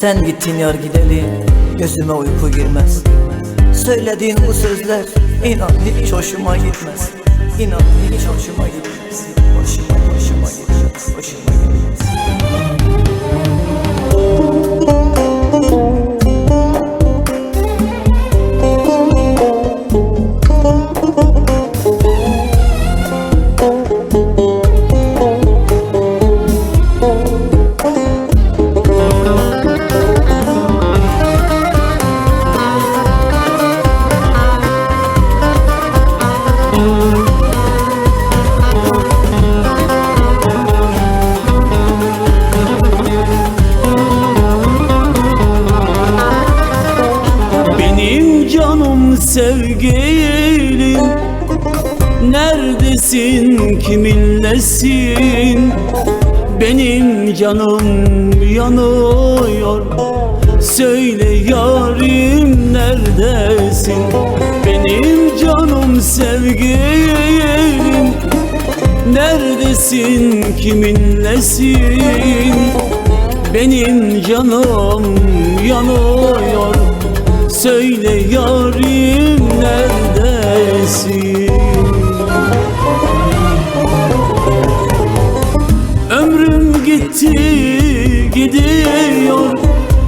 Sen gittin yar gideli Gözüme uyku girmez. Söylediğin bu sözler inan hiç hoşuma gitmez. İnan hiç hoşuma gitmez sevgilim Neredesin kiminlesin? Benim canım yanıyor. Söyle yarim neredesin? Benim canım sevgilim. Neredesin kiminlesin? Benim canım yanıyor Söyle yarim neredesin? Ömrüm gitti gidiyor.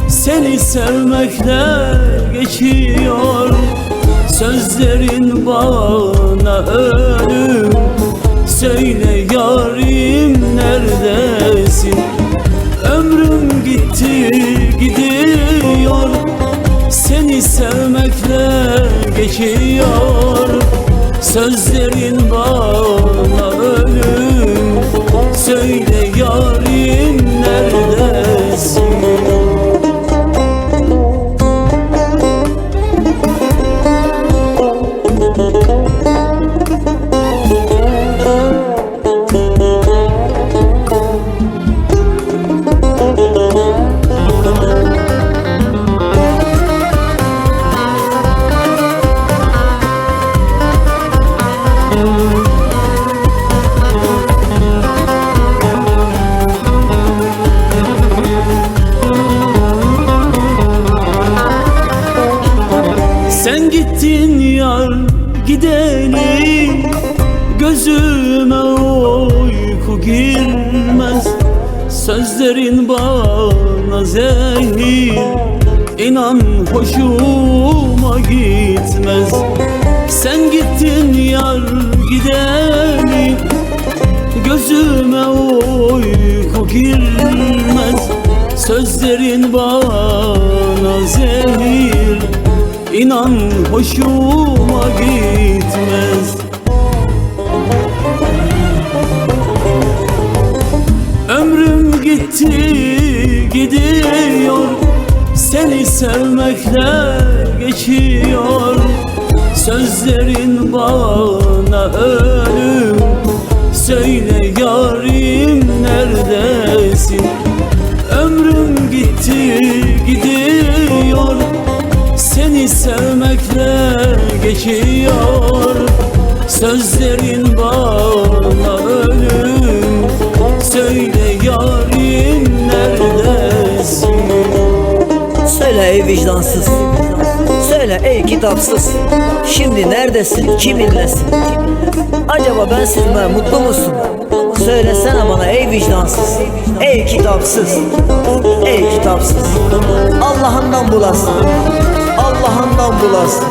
Seni sevmekle geçiyor geçiyor Sözlerin bana ölüm. Söyle Gözüme uyku girmez. Sözlerin bana zehir İnan hoşuma gitmez. Sen gittin yar gideli Gözüme uyku girmez. Sözlerin bana zehir İnan hoşuma gitmez Gitti gidiyor. Seni sevmekle geçiyor. Sözlerin bana ölüm. Söyle yarim neredesin? Ömrüm gitti gidiyor. Seni sevmekle geçiyor. Sözlerin bana ölüm. Söyle vicdansız. Söyle ey kitapsız Şimdi neredesin kiminlesin? Acaba ben sizime mutlu musun? Söylesene bana ey vicdansız Ey kitapsız Ey kitapsız. Allah'ından bulasın Allah'ından bulasın